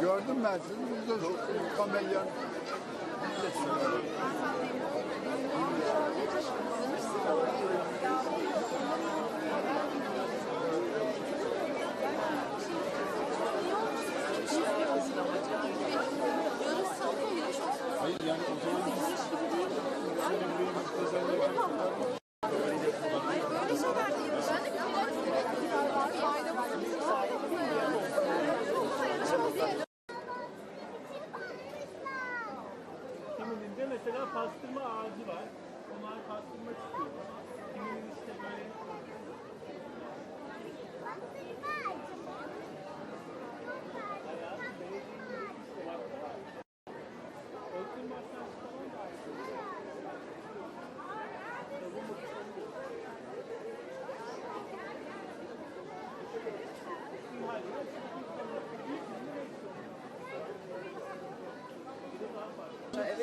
Gördüm ben sizi. Biz de yani o zaman biz şöyle burayı bir özellikle Kiminin de mesela pastırma ağacı var. Onlar pastırma çıkıyor. Kiminin işte böyle Ölçülmezsen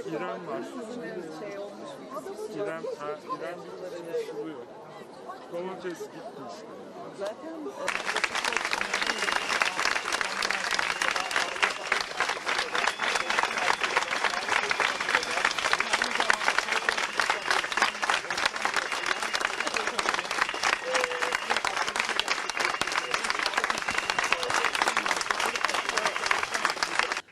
İrem var. İrem, ha, İrem konuşuluyor. Domates gitmiş.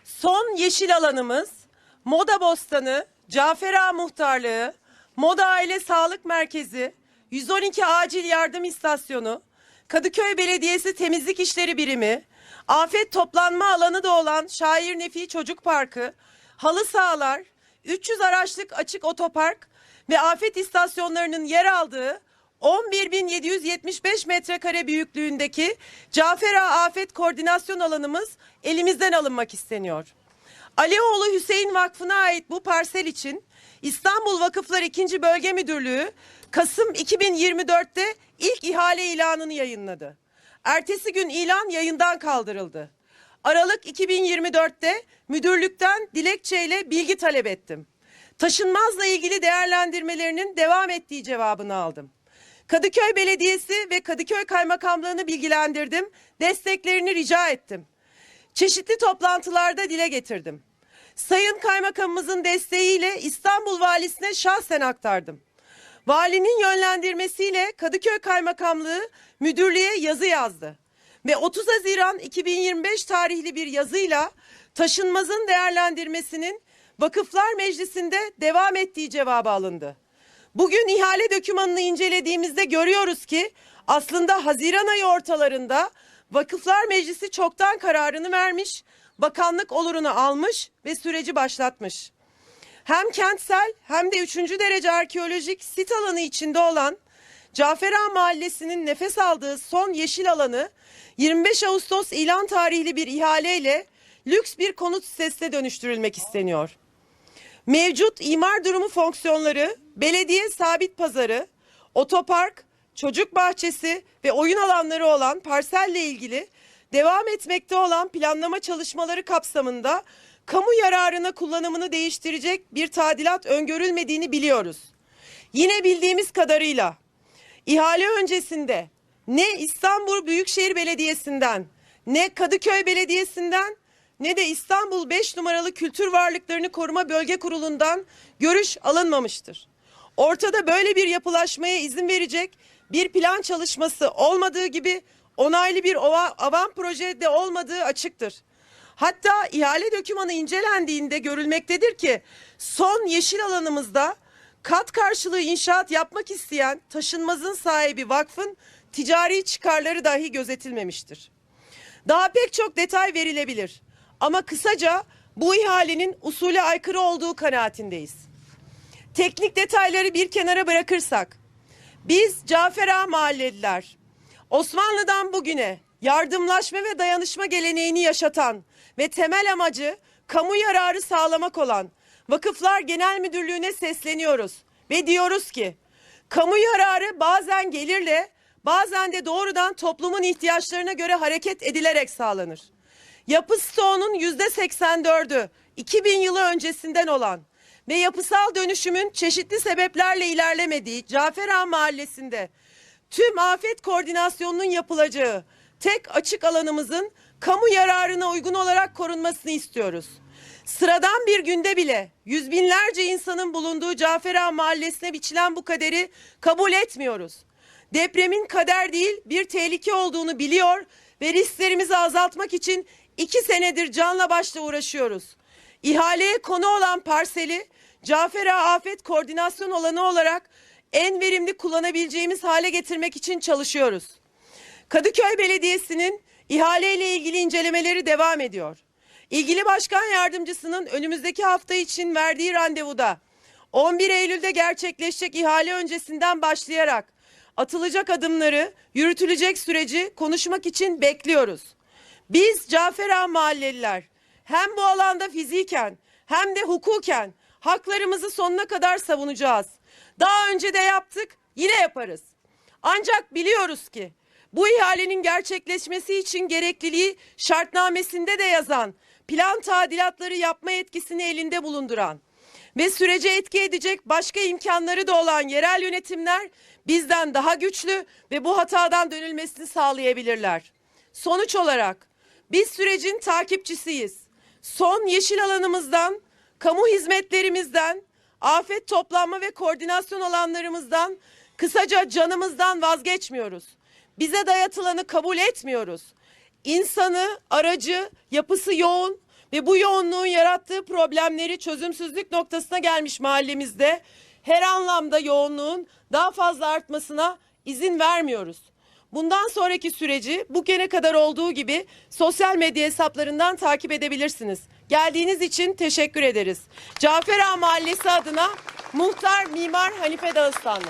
Son yeşil alanımız Moda Bostanı, Cafer Ağa Muhtarlığı, Moda Aile Sağlık Merkezi, 112 Acil Yardım İstasyonu, Kadıköy Belediyesi Temizlik İşleri Birimi, afet toplanma alanı da olan Şair Nefi Çocuk Parkı, halı sahalar, 300 araçlık açık otopark ve afet istasyonlarının yer aldığı 11.775 metrekare büyüklüğündeki Cafer Ağa Afet Koordinasyon Alanımız elimizden alınmak isteniyor. Alioğlu Hüseyin Vakfı'na ait bu parsel için İstanbul Vakıflar 2. Bölge Müdürlüğü Kasım 2024'te ilk ihale ilanını yayınladı. Ertesi gün ilan yayından kaldırıldı. Aralık 2024'te müdürlükten dilekçeyle bilgi talep ettim. Taşınmazla ilgili değerlendirmelerinin devam ettiği cevabını aldım. Kadıköy Belediyesi ve Kadıköy Kaymakamlığı'nı bilgilendirdim, desteklerini rica ettim. Çeşitli toplantılarda dile getirdim. Sayın Kaymakamımızın desteğiyle İstanbul Valisi'ne şahsen aktardım. Valinin yönlendirmesiyle Kadıköy Kaymakamlığı müdürlüğe yazı yazdı. Ve 30 Haziran 2025 tarihli bir yazıyla taşınmazın değerlendirmesinin Vakıflar Meclisi'nde devam ettiği cevabı alındı. Bugün ihale dokümanını incelediğimizde görüyoruz ki aslında Haziran ayı ortalarında Vakıflar Meclisi çoktan kararını vermiş, bakanlık olurunu almış ve süreci başlatmış. Hem kentsel hem de 3. derece arkeolojik sit alanı içinde olan Cafer Ağa Mahallesi'nin nefes aldığı son yeşil alanı 25 Ağustos ilan tarihli bir ihaleyle lüks bir konut sitesine dönüştürülmek isteniyor. Mevcut imar durumu fonksiyonları, belediye sabit pazarı, otopark, çocuk bahçesi ve oyun alanları olan parselle ilgili devam etmekte olan planlama çalışmaları kapsamında kamu yararına kullanımını değiştirecek bir tadilat öngörülmediğini biliyoruz. Yine bildiğimiz kadarıyla ihale öncesinde ne İstanbul Büyükşehir Belediyesi'nden ne Kadıköy Belediyesi'nden ne de İstanbul 5 numaralı Kültür Varlıklarını Koruma Bölge Kurulu'ndan görüş alınmamıştır. Ortada böyle bir yapılaşmaya izin verecek bir plan çalışması olmadığı gibi onaylı bir ova- avan projede olmadığı açıktır. Hatta ihale dokümanı incelendiğinde görülmektedir ki son yeşil alanımızda kat karşılığı inşaat yapmak isteyen taşınmazın sahibi vakfın ticari çıkarları dahi gözetilmemiştir. Daha pek çok detay verilebilir. Ama kısaca bu ihalenin usule aykırı olduğu kanaatindeyiz. Teknik detayları bir kenara bırakırsak, biz Cafer Ağa mahalleliler, Osmanlı'dan bugüne yardımlaşma ve dayanışma geleneğini yaşatan ve temel amacı kamu yararı sağlamak olan Vakıflar Genel Müdürlüğü'ne sesleniyoruz. ve diyoruz ki kamu yararı bazen gelirle bazen de doğrudan toplumun ihtiyaçlarına göre hareket edilerek sağlanır. Yapı stoğunun yüzde 84'ü 2000 yılı öncesinden olan ve yapısal dönüşümün çeşitli sebeplerle ilerlemediği Cafer Ağa Mahallesi'nde tüm afet koordinasyonunun yapılacağı tek açık alanımızın kamu yararına uygun olarak korunmasını istiyoruz. Sıradan bir günde bile yüz binlerce insanın bulunduğu Cafer Ağa Mahallesi'ne biçilen bu kaderi kabul etmiyoruz. Depremin kader değil bir tehlike olduğunu biliyor ve risklerimizi azaltmak için iki senedir canla başla uğraşıyoruz. İhaleye konu olan parseli Cafer Ağa Afet Koordinasyon Alanı olarak en verimli kullanabileceğimiz hale getirmek için çalışıyoruz. Kadıköy Belediyesi'nin ihaleyle ilgili incelemeleri devam ediyor. İlgili başkan yardımcısının önümüzdeki hafta için verdiği randevuda 11 Eylül'de gerçekleşecek ihale öncesinden başlayarak atılacak adımları, yürütülecek süreci konuşmak için bekliyoruz. Biz Cafer Ağa mahalleliler hem bu alanda fiziken hem de hukuken haklarımızı sonuna kadar savunacağız. Daha önce de yaptık, yine yaparız. Ancak biliyoruz ki bu ihalenin gerçekleşmesi için gerekliliği şartnamesinde de yazan, plan tadilatları yapma yetkisini elinde bulunduran ve sürece etki edecek başka imkanları da olan yerel yönetimler bizden daha güçlü ve bu hatadan dönülmesini sağlayabilirler. Sonuç olarak biz sürecin takipçisiyiz. Son yeşil alanımızdan, kamu hizmetlerimizden, afet toplanma ve koordinasyon alanlarımızdan, kısaca canımızdan vazgeçmiyoruz. Bize dayatılanı kabul etmiyoruz. İnsanı, aracı, yapısı yoğun ve bu yoğunluğun yarattığı problemleri çözümsüzlük noktasına gelmiş mahallemizde her anlamda yoğunluğun daha fazla artmasına izin vermiyoruz. Bundan sonraki süreci bugüne kadar olduğu gibi sosyal medya hesaplarından takip edebilirsiniz. Geldiğiniz için teşekkür ederiz. Cafer Ağa Mahallesi adına Muhtar Mimar Hanife Dağıstanlı.